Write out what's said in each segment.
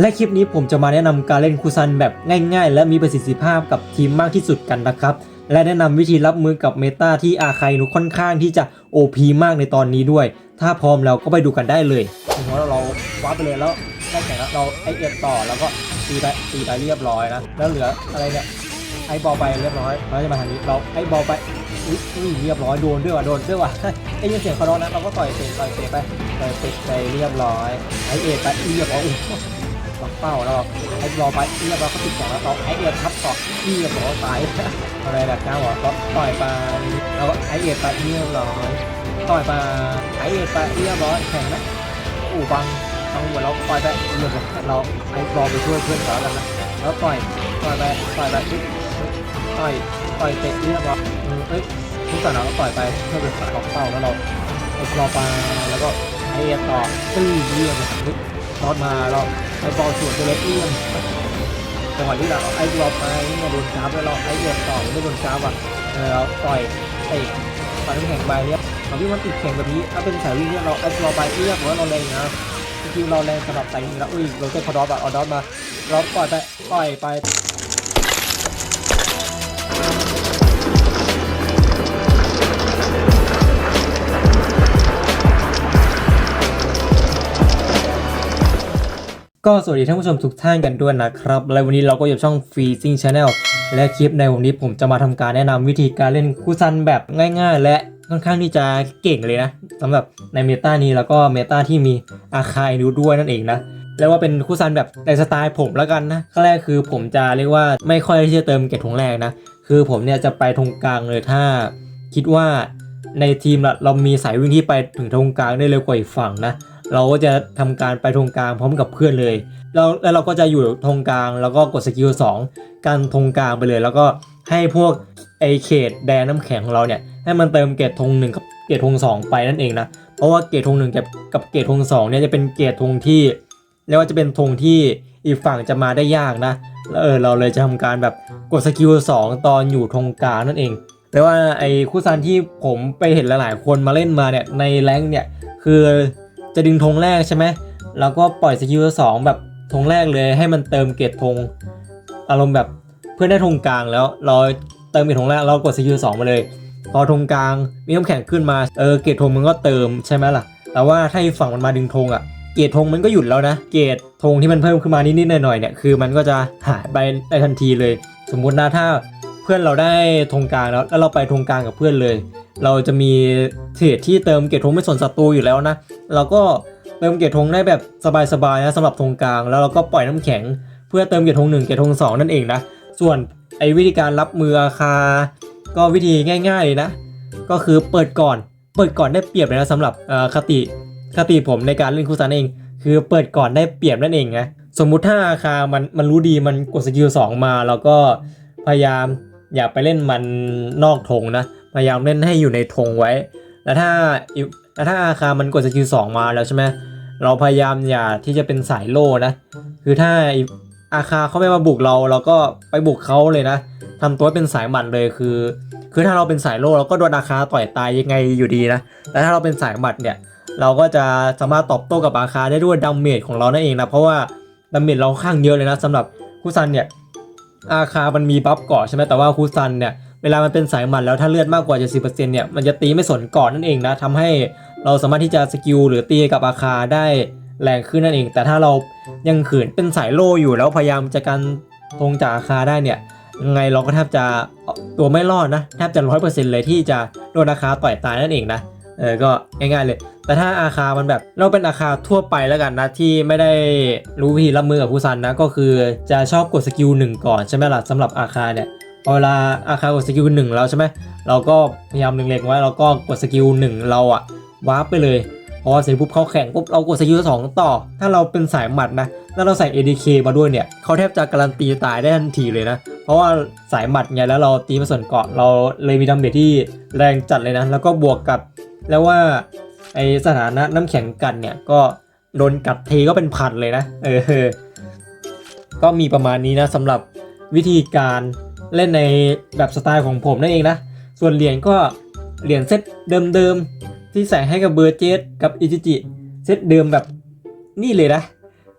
และคลิปนี้ผมจะมาแนะนำการเล่นคูซันแบบง่ายๆ และมีประสิทธิภาพกับทีมมากที่สุดกันนะครับ และแนะนำวิธีรับมือกับเมตาที่อาคายนุค่อนข้างที่จะ OP มากในตอนนี้ด้วย ถ้าพร้อมแล้วก็ไปดูกันได้เลยถึงว่าเราว้าไปเลยแล้วได้แข่งแล้วเราไอเอ็ดต่อแล้วก็ตีไปตีไปเรียบร้อยนะ แล้วเหลืออะไรเนี่ยไอบอลไปเรียบร้อยเราจะมาทางนี้เราไอบอลไปอุ๊ยอุ้ยเรียบร้อยโดนด้วยว่ะโดนด้วยว่ะไอ้ยินเสียงเขาร้องนะเราก็ต่อยเตะต่อยเตะไปต่อยเตะไปเรียบร้อยไอเอ็ดไปเรียบร้อย สอกเป้าแล้วไอ้รอไปเรียบร้อเขาติดสองแล้วต่อไอ้เอียดทับต่อเรียบร้อยตายอะไรแบบเก้าอะก็ต่อยไปแล้วก็ไอ้เอียดไปเรียบร้อยต่อยไปไอ้เอียดไปเรียบร้อยแข่งนะอู่บังเอาหัวเราต่อยไปเรียบร้อเราไอ้รอไปช่วยเพื่อนเขาแล้วนะแล้วต่อยต่อยไปต่อยไปต่อยต่อยเตะเรียบร้อยเฮ้ยทุกสนามเราต่อยไปเพื่อเป็นล็อเป้าแล้วเราไอ้รอไปแล้วก็ไอ้เอียดต่อตื้อเรียบร้อยรอดมาเรา ไอ้บอลสวนตัวเล็กเอี้ยมจังหวะที่เราไอ้บอลไปเนี่ยโดนจ้าบแล้วเราไอ้เอียดต่อไม่โดนจ้าวอะเออเราต่อยเตะตอนน้ำแข็งไปเนี่ยตอนที่มันติดแข่งแบบนี้ถ้าเป็นสายวิ่งเนี่ยเราไอ้บอลไปเอี้ยมหรือว่าเราแรงนะจริงๆเราแรงสำหรับสายวิ่งแล้วอุ้ยเราเจอคอร์ดอปอะออดอปมาเราปล่อยไปปล่อยไป ก็สวัสดีท่านผู้ชมทุกท่านกันด้วยนะครับ และวันนี้เราก็อยู่ช่อง Freezing Channel และคลิปในวันนี้ผมจะมาทำการแนะนำวิธีการเล่นคูซันแบบง่าย ๆ และค่อนข้างที่จะเก่งเลยนะสำหรับในเมตานี้แล้วก็เมตาที่มีอาคายดูด้วยนั่นเองนะแล้วว่าเป็นคู่ซันแบบในสไตล์ผมแล้วกันนะขั้นแรกคือผมจะเรียกว่าไม่ค่อยที่จะเติมเกตทงแรกนะ คือผมเนี่ยจะไปทงกลางเลยถ้า คิดว่าในทีมเรามีสายวิ่งที่ไปถึงธงกลางได้เร็วกว่าอีกฝั่งนะ เราก็จะทำการไปธงกลางพร้อมกับเพื่อนเลยแล้วแล้วเราก็จะอยู่ธงกลางแล้วก็กดสกิล2กันธงกลางไปเลย แล้วก็ให้พวกไอเขตแดนน้ำแข็งของเราเนี่ยให้มันเติมเกตธงหนึ่งกับเกตธงสองไปนั่นเองนะเพราะว่าเกตธงหนึ่งกับกับเกตธงสองเนี่ยจะเป็นเกตธงที่เรียกว่าจะเป็นธงที่อีกฝั่งจะมาได้ยากนะแล้วเออเราเลยจะทำการแบบกดสกิล2ตอนอยู่ธงกลางนั่นเองแต่ว่าไอ้คู่ซันที่ผมไปเห็นหลายๆคนมาเล่นมาเนี่ยในแรงเนี่ยคือ จะดึงธงแรกใช่ไหมแล้วก็ปล่อยสกิลสองแบบธงแรกเลยให้มันเติมเกตธงอารมณ์แบบเพื่อนได้ธงกลางแล้วเราเติมเกตธงแรกเรากดสกิลสองมาเลย พอธงกลางมีน้ำแข็งขึ้นมาเออเกตธงมันก็เติมใช่ไหมล่ะ แต่ว่าถ้าฝั่งมันมาดึงธงอะเกตธงมันก็หยุดแล้วนะ เกตธงที่มันเพิ่มขึ้นมานิดๆหน่อยๆเนี่ยคือมันก็จะหายไปได้ทันทีเลย สมมุตินะถ้าเพื่อนเราได้ธงกลางแล้วแล้วเราไปธงกลางกับเพื่อนเลย เราจะมีเทรดที่เติมเกตธงไม่สนศัตรูอยู่แล้วนะเราก็เติมเกตธงได้แบบสบายๆนะสำหรับธงกลาง แล้วเราก็ปล่อยน้ำแข็ง เพื่อเติมเกตธงหนึ่งเกตธงสองนั่นเองนะส่วนไอ้วิธีการรับมืออาคา ก็วิธีง่ายๆเลยนะ ก็คือเปิดก่อน เปิดก่อนได้เปรียบเลยนะสำหรับคติคติผมในการเล่นคูซันเอง คือเปิดก่อนได้เปรียบนั่นเองนะสมมุติถ้าอาคามันมันรู้ดีมันกดสกิลสองมาเราก็พยายามอย่าไปเล่นมันนอกธงนะ พยายามเล่นให้อยู่ในธงไว้ แล้วถ้าแล้วถ้าอาคามันกดสกิลสองมาแล้วใช่ไหมเราพยายามอย่าที่จะเป็นสายโล่นะ คือถ้าอาคาเขาไม่มาบุกเราเราก็ไปบุกเขาเลยนะทำตัวเป็นสายหมัดเลยคือ คือถ้าเราเป็นสายโล่เราก็โดนอาคาต่อยตายยังไงอยู่ดีนะ แต่ถ้าเราเป็นสายหมัดเนี่ย เราก็จะสามารถตอบโต้กับอาคาได้ด้วยดาเมจของเรานั่นเองนะ เพราะว่าดาเมจเราข้างเยอะเลยนะสำหรับคุซันเนี่ย อาคามันมีบัฟเกาะใช่ไหมแต่ว่าคูซันเนี่ย เวลามันเป็นสายหมัดแล้วถ้าเลือดมากกว่า 70%เนี่ยมันจะตีไม่สนกาะนั่นเองนะทำให้เราสามารถที่จะสกิลหรือตีกับอาคาได้แรงขึ้นนั่นเอง แต่ถ้าเรายังขืนเป็นสายโล่อยู่แล้วพยายามจะกันธงจากอาคาได้เนี่ยยังไงเราก็แทบจะตัวไม่รอดนะแทบจะร้อยเปอร์เซ็นต์เลยที่จะโดนอาคาต่อยตายนั่นเองนะเออก็ง่ายๆเลย แต่ถ้าอาคามันแบบเราเป็นอาคาทั่วไปแล้วกันนะที่ไม่ได้รู้วิธีรับมือกับผู้ซันนะก็คือจะชอบกดสกิลหนึ่งก่อนใช่ไหมล่ะสำหรับอาคาเนี่ย เวลาอาคากดสกิลหนึ่งแล้วใช่ไหมเราก็พยายามเล็งๆไว้เราก็กดสกิลหนึ่งเราอะวาร์ปไปเลยพอเสร็จปุ๊บเขาแข่งปุ๊บเรากดสกิลสองต่อ ถ้าเราเป็นสายหมัดนะแล้วเราใส่ ADK มาด้วยเนี่ยเขาแทบจะการันตีตายได้ทันทีเลยนะ เพราะว่าสายหมัดไงแล้วเราตีมาส่วนเกาะเราเลยมีดาเมจที่แรงจัดเลยนะ แล้วก็บวกกับ แล้วว่าไอสถานะน้ำแข็งกันเนี่ยก็โดนกัดเทก็เป็นพันเลยนะ เออก็มีประมาณนี้นะสำหรับวิธีการ เล่นในแบบสไตล์ของผมนั่นเองนะ ส่วนเหรียญก็เหรียญเซตเดิมๆ ที่ใส่ให้กับเบอร์เจสกับอิจิจิเซตเดิมแบบนี่เลยนะ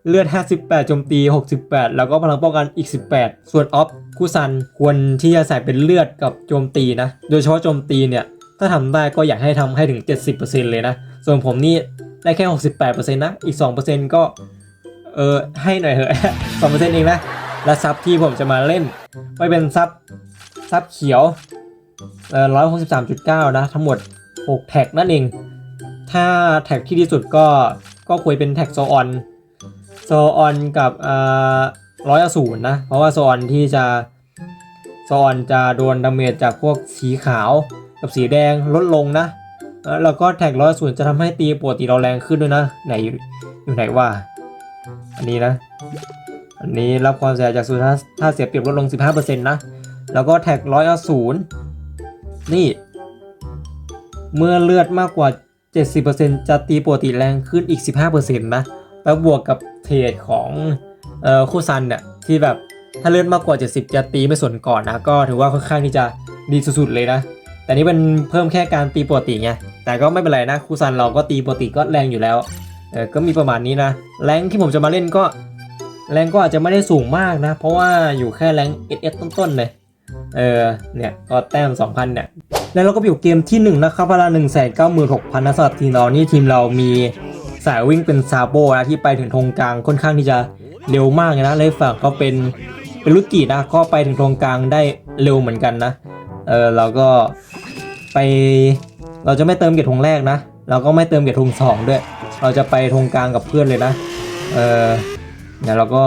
เลือด 58 โจมตี 68 แล้วก็พลังป้องกันอีก 18 ส่วนออฟคูซันควรที่จะใส่เป็นเลือดกับโจมตีนะ โดยเฉพาะโจมตีเนี่ย ถ้าทำได้ก็อยากให้ทำให้ถึง 70%เลยนะ ส่วนผมนี่ได้แค่ 68%นะ อีก 2%ก็เออให้หน่อยเถอะ2%เองนะ และซับที่ผมจะมาเล่นไม่เป็นซับซับเขียวเอ่อ163.9นะทั้งหมด6แท็กนั่นเอง ถ้าแท็กที่ดีสุดก็ก็ควรเป็นแท็กโซออนโซออนกับอ่าร้อยศูนย์นะ เพราะว่าโซออนที่จะโซออนจะโดนดาเมจจากพวกสีขาวกับสีแดงลดลงนะแล้วก็แท็กร้อยศูนย์จะทำให้ตีปกติเราแรงขึ้นด้วยนะ ไหนอยู่ไหนว่า อันนี้นะ อันนี้รับความเสียหายจากสูนย์ถ้าถ้าเสียเปรียบลดลง 15%นะ แล้วก็แท็กร้อยอศูนย์นี่ เมื่อเลือดมากกว่า 70%จะตีปกติแรงขึ้นอีก 15%นะ แล้วบวกกับเทรดของเอ่อคู่ซันเนี่ยที่แบบถ้าเลือดมากกว่า 70 จะตีไม่สนก่อนนะ ก็ถือว่าค่อนข้างที่จะดีสุดๆเลยนะ แต่นี่เป็นเพิ่มแค่การตีปกติไง แต่ก็ไม่เป็นไรนะคู่ซันเราก็ตีปกติก็แรงอยู่แล้ว เออก็มีประมาณนี้นะ แรงที่ผมจะมาเล่นก็ แรงก็อาจจะไม่ได้สูงมากนะ เพราะว่าอยู่แค่แรง SS ต้นๆเลย เออ เนี่ยก็แต้ม 2,000 เนี่ย แล้วเราก็ไปอยู่เกมที่ 1 นะครับพละ1 9 6 0 0 0นะสำหรับทีมเรานี่ทีมเรามีสายวิ่งเป็นซาโบนะที่ไปถึงธงกลางค่อนข้างที่จะเร็วมากนะเลยฝั่งก็เป็นเป็นลุกินะก็ไปถึงธงกลางได้เร็วเหมือนกันนะ เออเราก็ไปเราจะไม่เติมเกียรติธงแรกนะ เราก็ไม่เติมเกียรติธงสองด้วย เราจะไปธงกลางกับเพื่อนเลยนะ เออ เดี๋ยวเราก็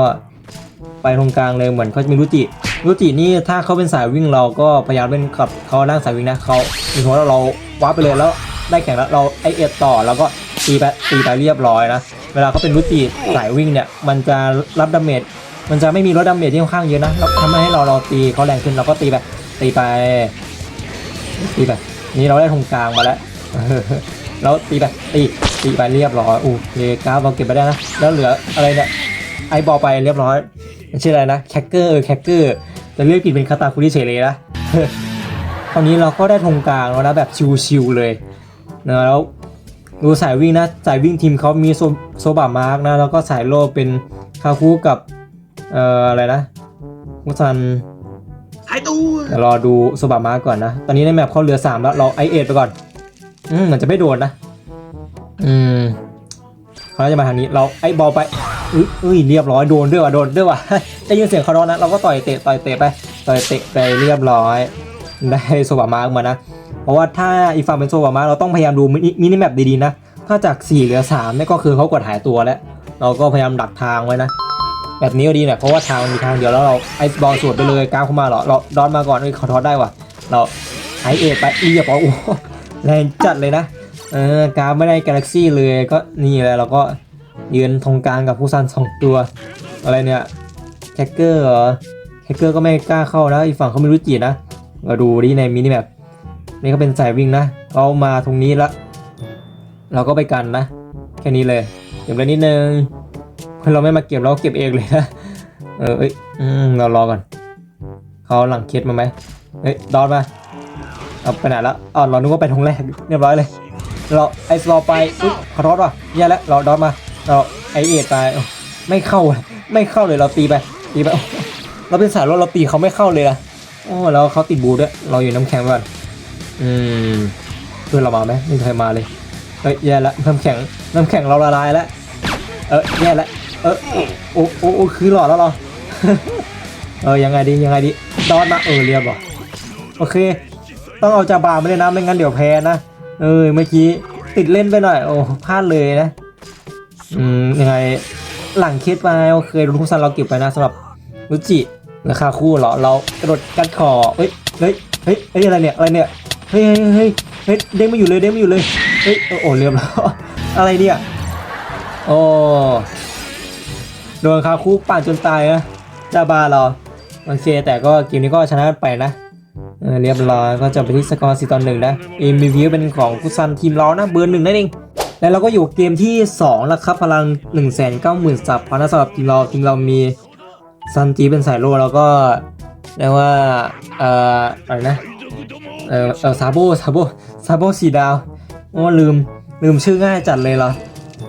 ไปธงกลางเลยเหมือนเขาจะมีรุจิรุจินี่ถ้าเขาเป็นสายวิ่งเราก็พยายามเล่นกับเขานั่งสายวิ่งนะเขาถึงว่าเราว้าไปเลยแล้วได้แข่งแล้วเราไอเอ็ดต่อแล้วก็ตีไปตีไปเรียบร้อยนะเวลาเขาเป็นรุจิสายวิ่งเนี่ยมันจะรับดาเมจมันจะไม่มีลดดาเมจที่ค่อนข้างเยอะนะแล้วทำให้เราเราตีเขาแรงขึ้นเราก็ตีไปตีไปตีไปนี่เราได้ธงกลางมาแล้วแล้วตีไปตีตีไปเรียบร้อยอู้เคกราเราเก็บไปได้นะแล้วเหลืออะไรเนี่ย ไอบอลไปเรียบร้อยชื่ออะไรนะแคคเกอร์เออแคคเกอร์จะเรียกผิดเป็นคาตาคุริเฉยเลยนะคราวนี้เราก็ได้ธงกลางแล้วนะแบบชิวๆเลยนะแล้วดูสายวิ่งนะสายวิ่งทีมเขามีโซโซบามาร์กนะแล้วก็สายโลเป็นคาคูกับเอ่ออะไรนะมุซันหายตัวเดี๋ยวรอดูโซบามาก่อนนะ ตอนนี้ในแมปเขาเหลือ3แล้วเราไอเอไปก่อนอืมเหมือนจะไม่โดนนะ อืมเขาน่าจะมาทางนี้เราไอบอลไป อุ้ยอุ้ยเรียบร้อยโดนด้วยว่ะโดนด้วยว่ะได้ยินเสียงเขาร้อนนะเราก็ต่อยเตะต่อยเตะไปต่อยเตะไปเรียบร้อย ได้โซบามามานะ เพราะว่าถ้าอีกฝั่งเป็นโซบามาเราต้องพยายามดูมินิแมปดีๆนะถ้าจาก 4 เหลือ3นี่ก็คือเขากดหายตัวแล้ว เราก็พยายามดักทางไว้นะ แบบนี้ก็ดีนี่ยเพราะว่าทางมันมีทางเดียวแล้วเราไอ้บอลสวดไปเลยกราฟเข้ามาเหรอเราดอนมาก่อนเอ้ยเขาทอดได้ว่ะ เราไอเอไปเรียบร้อโอ้แรงจัดเลยนะเออกราไม่ได้กาแล็กซี่เลยก็นี่แหละเราก็ ยืนทงกลางกับผู้ซันสองตัว อะไรเนี่ยแคคเกอร์เหรอแคคเกอร์ก็ไม่กล้าเข้านะอีกฝั่งเขาไม่รู้จีนะมาดูดิในมินิแมปนี่เขาเป็นสายวิ่งนะเขามาตรงนี้ละ เราก็ไปกันนะ แค่นี้เลยเก็บเลยนิดนึงเพื่อนเราไม่มาเก็บเราก็เก็บเองเลยนะเออเอ้ยอืมเรารอก่อนเขาหลังเคสมาไหมเฮ้ยดอนมาเอาไปไหนล้วอ๋อเรานึกว่าไปทงแรกเรียบร้อยเลยเราไอสโลไปอุ๊ยขอโทษว่ะแย่แล้วเราดอนมา เราไอเอ็ดไปโอ้ไม่เข้าเลยไม่เข้าเลยเราตีไปตีไปโอ้เราเป็นสายรถเราตีเขาไม่เข้าเลยนะโอ้แล้วเขาติดบูด้วยเราอยู่น้ำแข็งไปก่อนอืมเพื่อนเรามาไหมไม่มีใครมาเลยเฮ้ยแย่แล้วน้ำแข็งน้ำแข็งเราละลายแล้วเออแย่แล้วเออโอ้โอ้โอ้คือหลอดแล้วเหรอเออยังไงดียังไงดีดอนมาเออเรียบเหรอโอเค ต้องเอาจาบามาเลยนะไม่งั้นเดี๋ยวแพ้นะเออเมื่อกี้ติดเล่นไปหน่อยโอ้พลาดเลยนะ อืมยังไงหลังเคสไปเคยรุนคุซันเราเก็บไปนะสำหรับรุจิราคาคู่เหรอเรากระโดดกัดคอเฮ้ยเฮ้ยเฮ้ยเฮ้ยอะไรเนี่ยอะไรเนี่ยเฮ้ยเฮ้ยเฮ้ยเด้งไม่อยู่เลยเด้งไม่อยู่เลยเฮ้ยโอ้โอ้เรียบร้อยอะไรเนี่ยโอ้โดนคาคุปั่นจนตายนะจาบาเราโอเคแต่ก็เกมนี้ก็ชนะไปนะเรียบร้อยก็จะไปที่สกอร์4ต่อหนึ่งนะเอ็มบีเป็นของกุซันทีมเรานะเบอร์หนึ่งนั่นเอง แล้วเราก็อยู่เกมที่2แล้วครับพลัง 1 9 0 0 0 0สับพันสำหรับทีมเราทีมเรามีซันจีเป็นสายโลแล้วก็เรียกว่าเอ่ออะไรนะเอ่อเอ่อซาโบซาโบซาโบสีดาวโอ้ลืมลืมชื่อง่ายจัดเลยเหรอ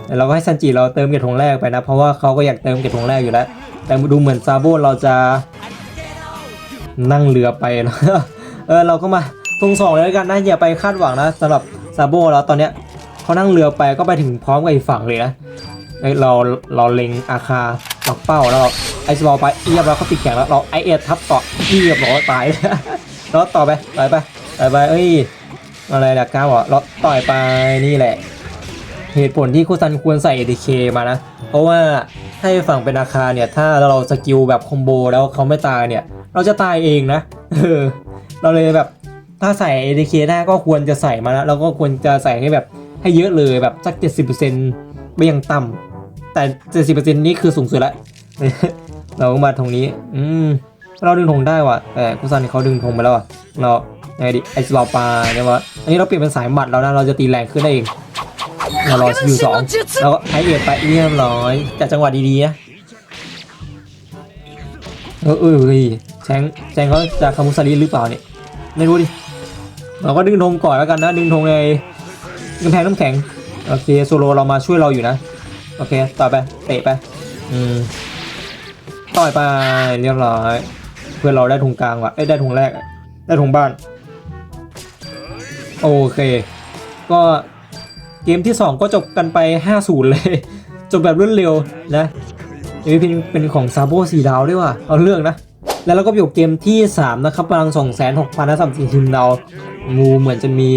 แต่เราก็ให้ซันจิเราเติมเก็บธงแรกไปนะ เพราะว่าเขาก็อยากเติมเก็บธงแรกอยู่แล้ว แต่ดูเหมือนซาโบเราจะนั่งเรือไปนะเออเราก็มาธงสองเลยกันนะอย่าไปคาดหวังนะสำหรับซาโบแล้วตอนเนี้ย เขานั่งเรือไปก็ไปถึงพร้อมกับอีกฝั่งเลยนะเอ้ยเราเราเล็งอาคาปักเป้าแล้วเราไอซ์บอลไปเรียบร้อยเขาติดแข่งแล้วเราไอเอทับต่อเรียบร้อตายแล้วต่อไปต่อยไปต่อยไปเอ้ยอะไรล่ะก้าวะเราต่อยไปนี่แหละ เหตุผลที่คุซันควรใส่ ADK มานะ เพราะว่าให้ฝั่งเป็นอาคาเนี่ยถ้าเราสกิลแบบคอมโบแล้วเขาไม่ตายเนี่ย เราจะตายเองนะเออเราเลยแบบถ้าใส่ ADK ได้ก็ควรจะใส่มานะแล้วก็ควรจะใส่ให้แบบ ให้เยอะเลยแบบสัก 70%ไม่ยังต่ำแต่ 70%นี้คือสูงสุดละเรามาตรงนี้ อืม เราดึงธงได้ว่ะ แต่คุซันเขาดึงธงไปแล้วอะ เราไงดิ ไอสลอปาเนี่ยวะ อันนี้เราเปลี่ยนเป็นสายหมัดแล้วนะ เราจะตีแรงขึ้นได้เองเรารอสกิลสองแล้วก็ไอเอียดไปเรียบร้อย จัดจังหวะดีๆนะ เออเออเฮ้ยแชงแชงเขาจะคามุซาริหรือเปล่าเนี่ย ไม่รู้ดิ เราก็ดึงธงก่อนแล้วกันนะ ดึงธงใน กำแพงน้ำแข็ง โอเคโซโลเรามาช่วยเราอยู่นะ โอเค ต่อไป เตะไป อืม ต่อยไป เรียบร้อย เพื่อนเราได้ธงกลางว่ะ เอ้ยได้ธงแรก ได้ธงบ้าน โอเค ก็เกมที่ 2 ก็จบกันไป 5-0 เลย จบแบบรวดเร็วนะเอพีเป็นของซาโบสีดาวด้วยว่ะ เอาเรื่องนะ แล้วเราก็อยู่เกมที่ 3 นะครับพลัง2 6 0 0 0นะสำหรับทีมเรางูเหมือนจะมี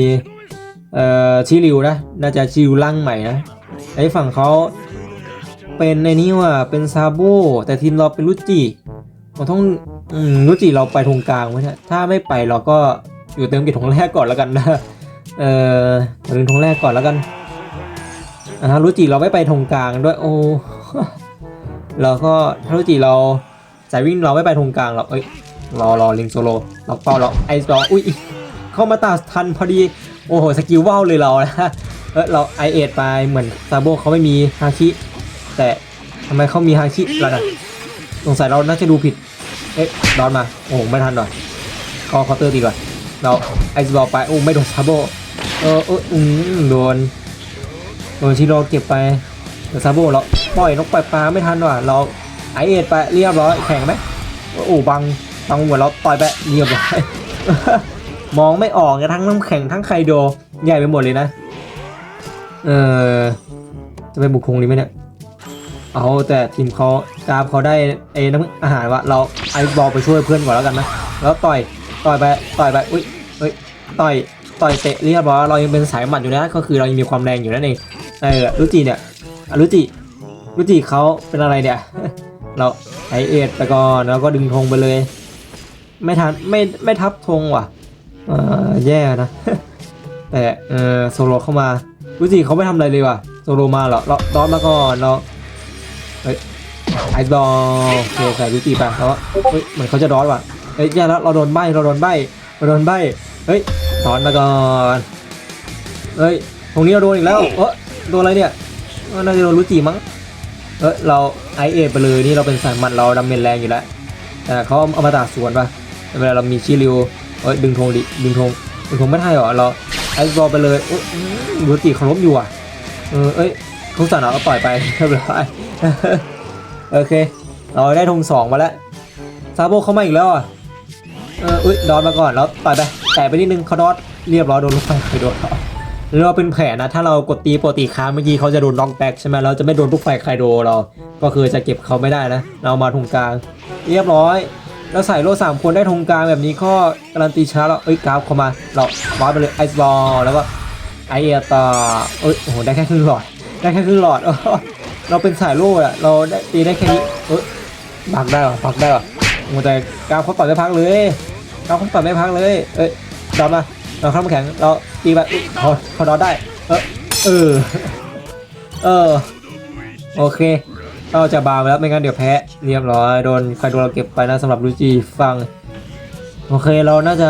เอ่อชิริวนะน่าจะชิริวร่งใหม่นะไอ้ฝั่งเขาเป็นในนี้ว่ะเป็นซาโบแต่ทีมเราเป็นรุจิเราต้องรุจิเราไปทงกลางไว้เนี่ยถ้าไม่ไปเราก็อยู่เติมเก็บทงแรกก่อนแล้วกันนะเออมาถึงทงแรกก่อนแล้วกันอ่าฮารุจิเราไม่ไปทงกลางด้วยโอ้แล้วก็ฮารุจิเราสายวิ่งเราไม่ไปทงกลางหรอกเอ้ยรอรอลิงโซโลเราเป้าเราไอซ์รออุ้ยเข้ามาตาทันพอดี โอ้โห สกิลว่าวเลยเรานะเออเราไอเอ็ดไปเหมือนซาโบเขาไม่มีฮาคิ แต่ทำไมเขามีฮาคิล่ะนะสงสัยเราน่าจะดูผิด เอ๊ะดอนมา โอ้โห ไม่ทันหน่อยคอเคาน์เตอร์ดีกว่า เราไอซ์บอลไป โอ้ ไม่โดนซาโบเออเอออืมโดน โดนชิโร่เก็บไปแต่ซาโบเราปล่อยนกปล่อยปลาไม่ทันว่ะเราไอเอ็ดไปเรียบร้อยแข่งไหมโอ้บังบังหัวเราต่อยไปเรียบร้อย มองไม่ออกทั้งน้ำแข็งทั้งไคโดใหญ่ไปหมดเลยนะ เออจะไปบุกคงดีไหมเนี่ย เอาแต่ทีมเขากราฟเขาได้ไอ้น้ำอาหารว่ะเราไอบอลไปช่วยเพื่อนก่อนแล้วกันนะ แล้วต่อยต่อยไปต่อยไปอุ้ยเฮ้ยต่อยต่อยเตะเรียบร้อยเรายังเป็นสายหมัดอยู่นะก็คือเรายังมีความแรงอยู่นั่นเองเออรุจิเนี่ยรุจิรุจิเขาเป็นอะไรเนี่ยเราไอเอ็ดไปก่อนแล้วก็ดึงธงไปเลย ไม่ทันไม่ไม่ทับธงว่ะ เออแย่นะ แต่เออโซโลเข้ามารุจิเขาไม่ทำอะไรเลยว่ะโซโลมาเหรอเราดอนมาก่อนเราเฮ้ยไอซ์บอลโอเคใส่รุจิไปแล้วเฮ้ยเหมือนเขาจะดอนว่ะเฮ้ยแย่แล้วเราโดนใบเราโดนใบเราโดนใบเฮ้ยดอนมาก่อนเฮ้ยตรงนี้เราโดนอีกแล้วเออโดนอะไรเนี่ยน่าจะโดนรุจิมั้งเออเราไอเอไปเลยนี่เราเป็นสายมัดเราดาเมจแรงอยู่แล้วแต่เขาเอามาตาสวนป่ะเวลาเรามีชิริว เอ้ยดึงธงดิดึงธงดึงธงไม่ได้เหรอเราไอซ์บอลไปเลยโอ้ยรุจิเขาล้มอยู่อะเออเอ้ยเขาสั่นเอาปล่อยไปเรียบร้อยโอเค เราได้ธงสองมาแล้วซาโบเข้ามาอีกแล้วอะเอออุ้ยดอนมาก่อนแล้วต่อยไปแตะไปนิดนึงเขาดอดเรียบร้อยโดนลูกไฟไปโดนเราเป็นแผนนะถ้าเรากดตีปกติค้างเมื่อกี้เขาจะโดนน็อกแบ็กใช่ไหมเราจะไม่โดนลูกไฟใครโดเรา ก็คือจะเก็บเขาไม่ได้นะ เรามาธงกลาง เรียบร้อย แล้วใส่โล่สามคนได้ธงกลางแบบนี้ก็การันตีชนะแล้วเอ้ยกราฟเข้ามา เราวาร์ปไปเลยไอซ์บอลแล้วก็ไอเอตาเอ้ยโอ้โหได้แค่ครึ่งหลอด ได้แค่ครึ่งหลอดเราเป็นสายโล่อะเราได้ตีได้แค่นี้เอ้ยบักได้หรอบักได้หรอโอ้แต่กราฟเขาต่อยไม่พักเลยกราฟเขาต่อยไม่พักเลย เอ้ยดอนมาเราเข้ามาแข็งเราตีไปอุ๊ยพอพอดอได้ เออเออเออโอเค เราจะบาร์ไปแล้วไม่งั้นเดี๋ยวแพ้เรียบร้อยโดนใครโดนเราเก็บไปนะสำหรับลูจีฟังโอเคเราน่าจะ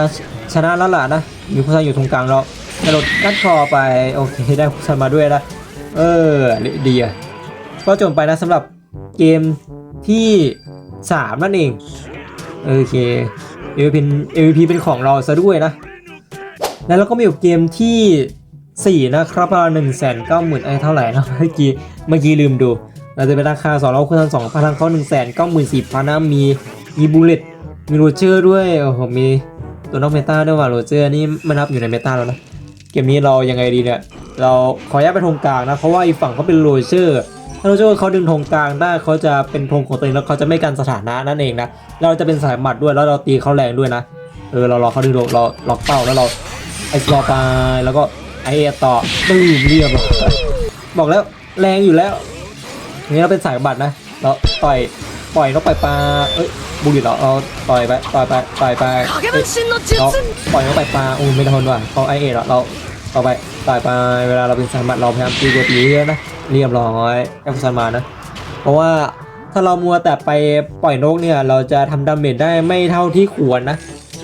ชนะแล้วล่ะนะมีผู้ชายอยู่ตรงกลางเรากระโดดกัดคอไปโอเคได้ผู้ชายมาด้วยนะเออดีอะก็จบไปนะสำหรับเกมที่ 3 นั่นเองโอเค MVP MVP เอวีพีเป็นของเราซะด้วยนะ แล้วเราก็มีอยู่เกมที่สี่นะครับพลังหนึ่งแสนเก้าหมื่นไอ้เท่าไหร่นะเมื่อกี้เมื่อกี้ลืมดู เราจะเป็นราคาสองร้อยคูณสองพันเขาหนึ่งแสนเก้าหมื่นสี่พันนะมีมีบูเลตมีโรเจอร์ด้วยโอ้โหมีตัวนอกเมตาด้วยว่ะโรเจอร์นี่ไม่นับอยู่ในเมตาแล้วนะเกมนี้เรายังไงดีเนี่ยเราขออนุญาตไปธงกลางนะเพราะว่าอีกฝั่งเขาเป็นโรเจอร์ถ้าโรเจอร์เขาดึงธงกลางได้เขาจะเป็นธงของตัวเองแล้วเขาจะไม่กันสถานะนั่นเองนะเราจะเป็นสายหมัดด้วยแล้วเราตีเขาแรงด้วยนะเออเรารอเขาดึงเราล็อกเป้าแล้วเราไอ้สลอไปแล้วก็ไอ้ต่อตึ้มเรียบบอกแล้วแรงอยู่แล้ว นี่เราเป็นสายบัตรนะเราปล่อยปล่อยนกปล่อยปลาเอ้ยบุหรี่เราเราปล่อยไปปล่อยไปปล่อยไปเราปล่อยนกปล่อยปลาโอ้ไม่ทนว่ะเอาไอเอเราเราเอาไปปล่อยไปเวลาเราเป็นสายบัตรเราพยายามตีตัวตีเยอะนะเรียบร้อยแอฟซานมานะ เพราะว่าถ้าเรามัวแต่ไปปล่อยนกเนี่ย เราจะทำดาเมจได้ไม่เท่าที่ควรนะ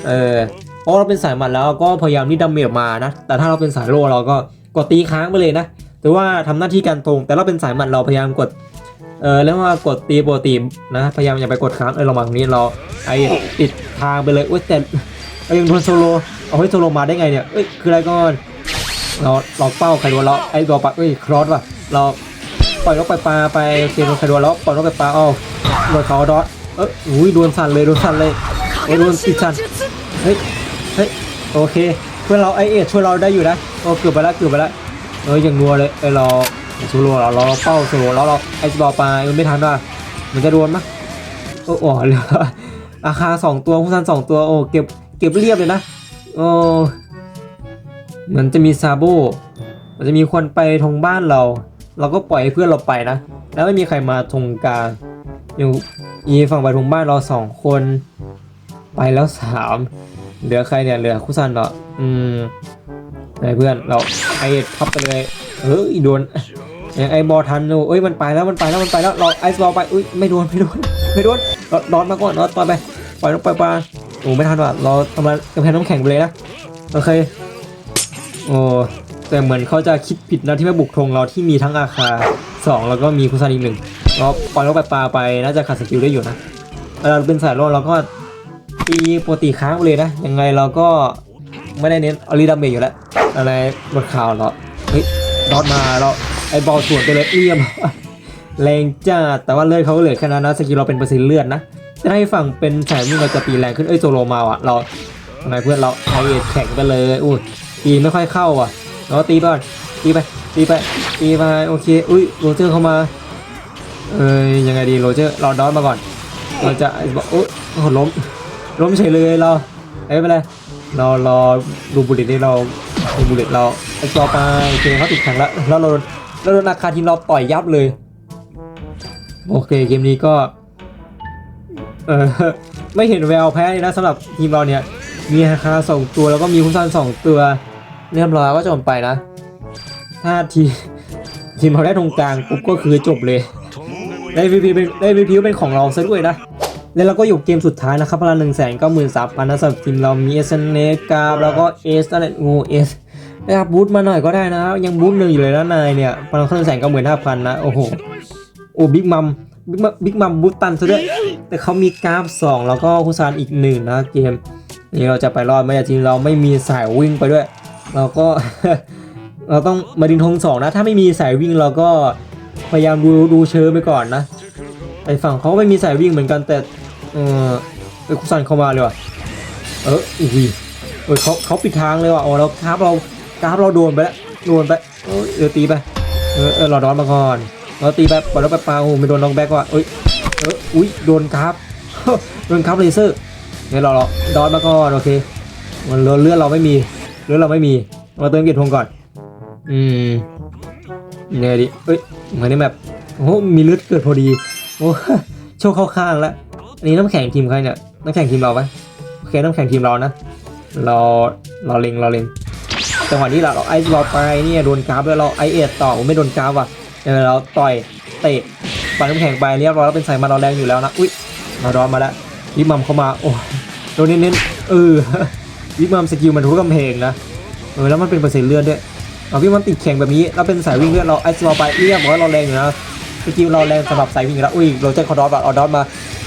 เออเพราะเราเป็นสายหมัดแล้วก็พยายามที่ดาเมจมานะ แต่ถ้าเราเป็นสายโลเราก็กดตีค้างไปเลยนะ หรือว่าทำหน้าที่การตรง แต่เราเป็นสายหมัดเราพยายามกด เออเรียกว่ากดตีปกตินะ พยายามอย่าไปกดค้างเออรามาตรงนี้เราไอติดทางไปเลยอุ้ยแต่เรายังโดนโซโลเอาให้โซโลมาได้ไงเนี่ยเอ้ยคืออะไรก่อนเราเราเป้าใครโดนเราไอ้ตัวปักเอ้ยครอสว่ะเราปล่อยนกไปปลาไปโอเคโดนใครโดนแล้วปล่อยนกไปปลาอ้าวโดนเขาดอทเอ้ยอุ้ยโดนสั่นเลยโดนสั่นเลยโอ้โดนติดสั่นเฮ้ยเฮ้ยโอเคเพื่อนเราไอเอช่วยเราได้อยู่นะโอ้เกือบไปล้วเกือบไปล้วเอออย่างนัวเลยเอเรา ซโล่เราเราเป้าโซโล่แล้วเราไอซ์บอลไปมันไม่ทันว่ะมันจะโดนปะโอ้โหเหลืออาคาสองตัวผู้ซันสองตัวโอ้เก็บเก็บเรียบเลยนะโอ้เหมือนจะมีซาโบมันจะมีคนไปทงบ้านเรา เราก็ปล่อยเพื่อนเราไปนะ แล้วไม่มีใครมาทงกลางอยู่อีฝั่งไปทงบ้านเราสองคน ไปแล้วสามเหลือใครเนี่ยเหลือคุซันเหรออืมไหนเพื่อนเราไอเอ็ดพับไปเลย เฮ้ยโดนยังไอบอทันอยู่เอ้ยมันไปแล้วมันไปแล้วมันไปแล้วราไอซ์บอลไปอุ้ยไม่โดนไม่โดนไม่โดนราดอนมาก่อนเราต่อยไปปล่อยลงไปปลาโอ้ไม่ทันว่ะเราทำลากำแพงน้ำแข็งไปเลยนะโอเคโอ้แต่เหมือนเขาจะคิดผิดนะที่ไม่บุกธงเราที่มีทั้งอาคาสองแล้วก็มีคุซันอีกหนึ่งเราปล่อยลงไปปลาไปน่าจะขัดสกิลได้อยู่นะเราเป็นสายโลเราก็ตีปกติค้างไปเลยนะยังไงเราก็ไม่ได้เน้นออริดาเมจอยู่แล้วอะไรบทข่าวเหรอเฮ้ย ดอทมาเราไอบอลสวนไปเลยเอี่ยมแรงจ้าแต่ว่าเลือดเขาก็เหลือแค่นั้นนะสกิลเราเป็นเปอร์เซ็นต์เลือดนะจะให้ฝั่งเป็นสายวิ่งเราจะตีแรงขึ้นเอ้ยโซโลมาอะเราทำไมเพื่อนเราไอเอแข่งไปเลยอุ้ยตีไม่ค่อยเข้าอะเราตีไปก่อนตีไปตีไปตีไปโอเคอุ้ยโรเจอร์เข้ามาเอ้ยยังไงดีโรเจอร์เราดอทมาก่อน เราจะไอบอกโอ้ยโหล้มล้มเฉยเลยเราเอ้ยไม่เป็นไรเรารอดูบุลเลตนี่เรา ดูบุลเลตเราไอ้ต่อไปเกมเขาติดแข่งแล้วแล้วเราเราโดนอาคาทีมเราต่อยยับเลย โอเคเกมนี้ก็ เออไม่เห็นแววแพ้เลยนะสำหรับทีมเราเนี่ย มีอาคาสองตัวแล้วก็มีคุณซันสองตัวเรียบร้อยก็จบไปนะ ถ้าทีทีมเราได้ตรงกลางปุ๊บก็คือจบเลย ได้ VP เป็นได้ VP เป็นของเราซะด้วยนะแล้วเราก็อยู่เกมสุดท้ายนะครับพลังหนึ่งแสนเก้าหมื่นสามพันนะสำหรับทีมเรามีเอสเนกาแล้วก็เอสอะไรงูเอส นะครับบูทมาหน่อยก็ได้นะ ยังบูทหนึ่งอยู่เลยนะนายเนี่ยพลังหนึ่งแสนเก้าหมื่นห้าพันนะโอ้โหโอ้บิ๊กมัมบิ๊กมัมบิ๊กมัมบูทตันซะด้วยแต่เขามีกราฟสองแล้วก็คุซานอีกหนึ่งนะเกมนี่เราจะไปรอดไหมแต่ทีมเราไม่มีสายวิ่งไปด้วย เราก็เราต้องมาดึงธงสองนะ ถ้าไม่มีสายวิ่งเราก็พยายามดูดูเชิงไปก่อนนะไอฝั่งเขาไม่มีสายวิ่งเหมือนกันแต่เออไอคุซันเข้ามาเลยว่ะเอออีกเออเขาเขาปิดทางเลยว่ะโอ้เรากราฟเรา กราฟเราโดนไปแล้วโดนไปเออตีไปเออเออเราดอนมาก่อนเราตีไปปล่อยเราไปปาโอ้ไม่โดนน้องแบ็กว่ะเอ้ยเอออุ้ยโดนกราฟโดนกราฟเลเซอร์งั้นเราเราดอนมาก่อนโอเคมันเลือดเลือดเราไม่มีเลือดเราไม่มีเราเติมเกียรติทงก่อน อืมยังไงดิเอ้ยเหมือนในแบบโอ้มีเลือดเกิดพอดีโอ้โชคเข้าข้างแล้วอันนี้น้ำแข็งทีมใครเนี่ยน้ำแข็งทีมเราไหมโอเคน้ำแข็งทีมเรานะเราเราเล็งเราเล็ง จังหวะนี้เราไอซ์เราไปเนี่ยโดนกราฟแล้วเราไอเอทต่อไม่โดนกราฟว่ะเออเราต่อยเตะปันน้ำแข็งไปเรียบร้อยแล้วเป็นสายมาเราแรงอยู่แล้วนะอุ้ยมาดอนมาแล้ววิมัมเข้ามาโอ้โดนเน้นๆเออวิมัมสกิลมันทุกกำแพงนะเออแล้วมันเป็นเปอร์เซ็นต์เลือดด้วยเอาพี่มันติดแข่งแบบนี้เราเป็นสายวิ่งเลือดเราไอซ์เราไปเรียบร้อยเราแรงอยู่นะสกิลเราแรงสำหรับสายวิ่งอยู่แล้วอุ้ยโรเจอคอร์ดอสแบบเอาดอสมา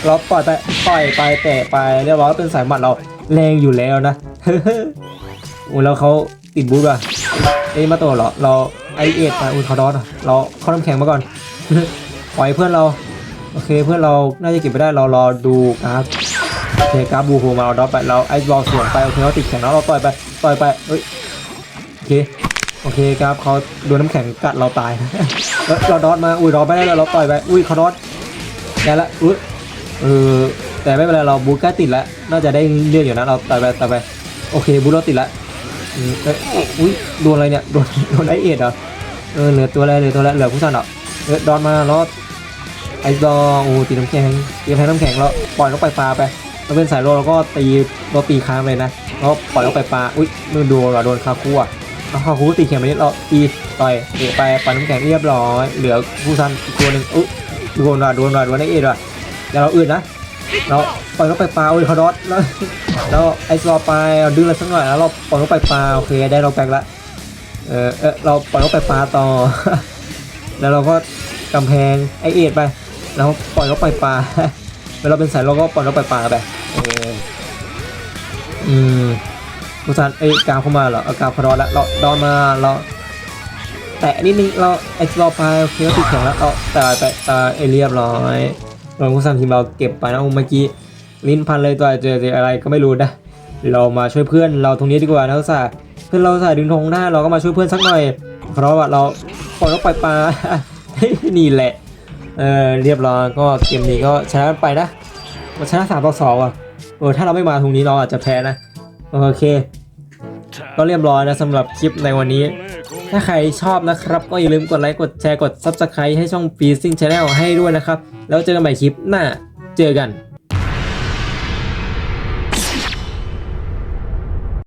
เราปล่อยไปปล่อยไปแตะไปเรียบร้อยเป็นสายหมัดเราแรงอยู่แล้วนะโอ้แล้วเขา ติดบูทอะเอ้มาโตเหรอเราไอเอ็ดมาอุ้ยคาร์ดอสเราเข้าน้ำแข็งมาก่อนปล่อยเพื่อนเราโอเคเพื่อนเราน่าจะเก็บไปได้เรารอดูกราฟโอเคกราฟบูโฮมาเอาดอสไปเราไอซ์บอลสวนไปโอเคเขาติดแข็งแล้วเราต่อยไปต่อยไปเอ้ยโอเคโอเคกราฟเขาโดนน้ำแข็งกัดเราตายเอ้ยเราดอสมาอุ้ยดอสไปได้เราต่อยไปอุ้ยคาร์ดอสได้ละอุ้ยเออแต่ไม่เป็นไรเราบูทใกล้ติดแล้วน่าจะได้เลือดอยู่นะเราต่อยไปต่อยไปโอเคบูทเราติดละอืม เอ้ยอุ้ยโดนอะไรเนี่ยโดนโดนไอเอ็ดเหรอเออเหลือตัวอะไรเหลือตัวอะไรเหลือผู้สันเหรอเออดอนมาแล้วไอซ์ดอโอ้ตีน้ำแข็งตีแพ้น้ำแข็งแล้วปล่อยลงไปปลาไปเราเป็นสายโลเราก็ตีเราตีค้างเลยนะแล้วปล่อยลงไปปลาอุ้ยมือโดนเราโดนคาคูอะแล้วคาคูตีเข็มไปนิดเราตีต่อยเตะไปปล่อยน้ำแข็งเรียบร้อย เหลือผู้ซันอีกตัวหนึ่งอุ๊ยโดนว่ะโดนว่ะโดนไอเอ็ดว่ะเดี๋ยวเราอื่นนะ เราปล่อยลงไปปลาโอ้ยเขาดอทแล้วแล้วไอซ์รอไปเราดึงเรสักหน่อยแล้วเราปล่อยลงไปปลาโอเคได้เราแปลกละเออเออเราปล่อยลงไปปลาต่อ แล้วเราก็กำแพงไอเอ็ดไป แล้วปล่อยเขาปปลาเวลาเป็นสายเราก็ปล่อยเขาปปลาไปเอออืมมุสันเอ้ยกาวเข้ามาเหรอเอากาวพอดอนแล้วเราดอนมาเราแตะนิดนึงเราไอ้รอไปโอเคก็ติดแข็งแล้วเราตายไปตายเอเรียบร้อย เรามุสันทีมเราเก็บไปนะเมื่อกี้ลิ้นพันเลยตัวเจอเจออะไรก็ไม่รู้นะเรามาช่วยเพื่อนเราตรงนี้ดีกว่านะอุตส่าเพื่อนเราอุตสาดึงธงได้เราก็มาช่วยเพื่อนสักหน่อย เพราะว่าเราปล่อยเขาปล่อยปลานี่แหละเออเรียบร้อยก็เกมนี้ก็ชนะไปนะมาชนะสามต่อสองอะเออถ้าเราไม่มาตรงนี้เราอาจจะแพ้นะโอเค ก็เรียบร้อยนะสำหรับคลิปในวันนี้ ถ้าใครชอบนะครับ ก็อย่าลืมกดไลค์กดแชร์กด Subscribe ให้ช่อง f r eezing Channel ให้ด้วยนะครับ แล้วเจอกันใหม่คลิปหน้าเจอกัน